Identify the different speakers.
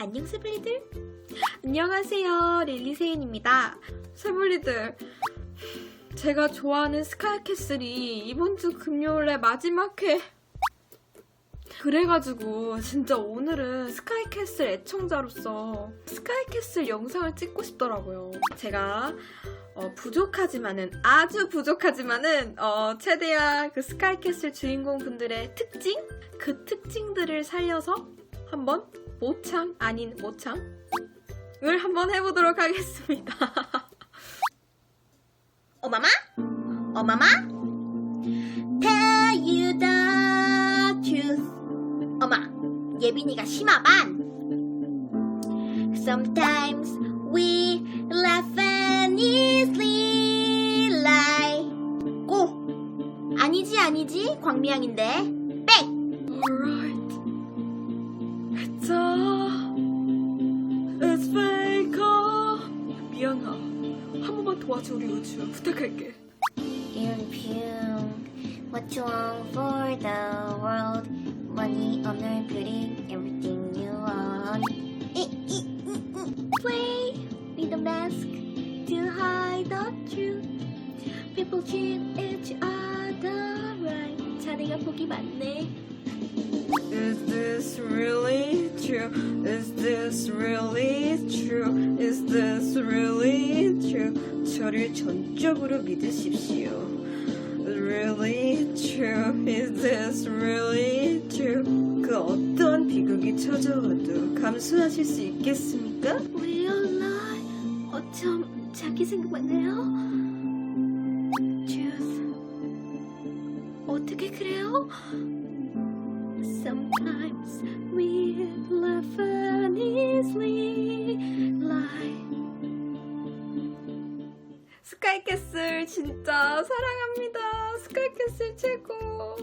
Speaker 1: 안녕 세블리들. 안녕하세요 릴리세인입니다. 세블리들. 제가 좋아하는 스카이캐슬이 이번 주 금요일에 마지막 회 그래가지고 진짜 오늘은 스카이캐슬 애청자로서 스카이캐슬 영상을 찍고 싶더라고요. 제가 어, 부족하지만은 아주 부족하지만은 어, 최대한 그 스카이캐슬 주인공 분들의 특징? 그 특징들을 살려서 한번 모창 아닌 모창을 한번 해보도록 하겠습니다.
Speaker 2: 어마마? 어마마? The truth. 어마, 예빈이가 심하반. Sometimes we laugh and easily lie. 오, 아니지 아니지 광미양인데. 백.
Speaker 1: Alright. 한 번만 도와줘 우리 우주 부탁할게.
Speaker 2: 뿅뿅 What's wrong for the world? Money 없는 beauty everything you want 이, 이, 이, 이. Play with a mask to hide the truth People treat each other right 자네가 복이 많네
Speaker 1: Is this really true? Is this really true? Is this really true? 저를 전적으로 믿으십시오. Really true? Is this really true? 그 어떤 비극이 찾아와도 감수하실 수 있겠습니까?
Speaker 2: Real life 어쩜 자기 생각만 해요? Truth 어떻게 그래요?
Speaker 1: 스카이캐슬 진짜 사랑합니다. 스카이캐슬 최고.